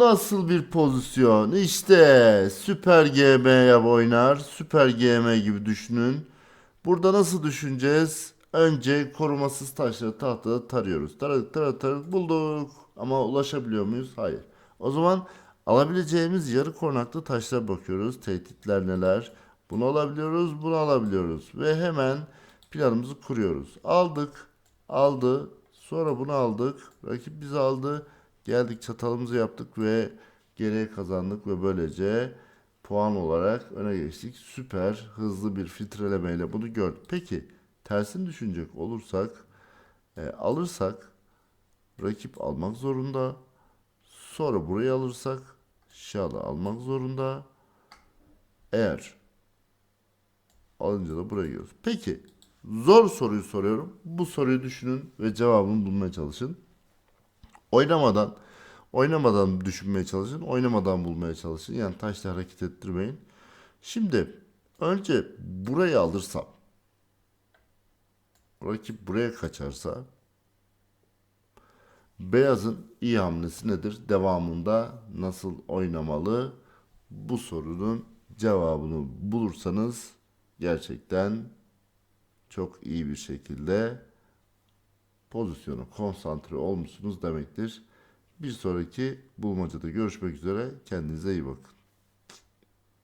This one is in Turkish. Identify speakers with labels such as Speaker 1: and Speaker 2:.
Speaker 1: nasıl bir pozisyon? İşte süper GM oynar. Süper GM gibi düşünün. Burada nasıl düşüneceğiz? Önce korumasız taşları tahtada tarıyoruz. Taradık taradık taradık bulduk. Ama ulaşabiliyor muyuz? Hayır. O zaman alabileceğimiz yarı korunaklı taşlara bakıyoruz. Tehditler neler? Bunu alabiliyoruz, bunu alabiliyoruz. Ve hemen planımızı kuruyoruz. Aldık, aldı. Sonra bunu aldık. Rakip bizi aldı. Geldik çatalımızı yaptık ve geriye kazandık ve böylece puan olarak öne geçtik. Süper hızlı bir filtrelemeyle bunu gördük. Peki tersini düşünecek olursak e, alırsak rakip almak zorunda. Sonra burayı alırsak şalı almak zorunda. Eğer alınca da buraya giriyoruz. Peki zor soruyu soruyorum. Bu soruyu düşünün ve cevabını bulmaya çalışın. Oynamadan oynamadan düşünmeye çalışın. Oynamadan bulmaya çalışın. Yani taşla hareket ettirmeyin. Şimdi önce burayı alırsam rakip buraya kaçarsa beyazın iyi hamlesi nedir? Devamında nasıl oynamalı? Bu sorunun cevabını bulursanız gerçekten çok iyi bir şekilde pozisyona konsantre olmuşsunuz demektir. Bir sonraki bulmacada görüşmek üzere. Kendinize iyi bakın.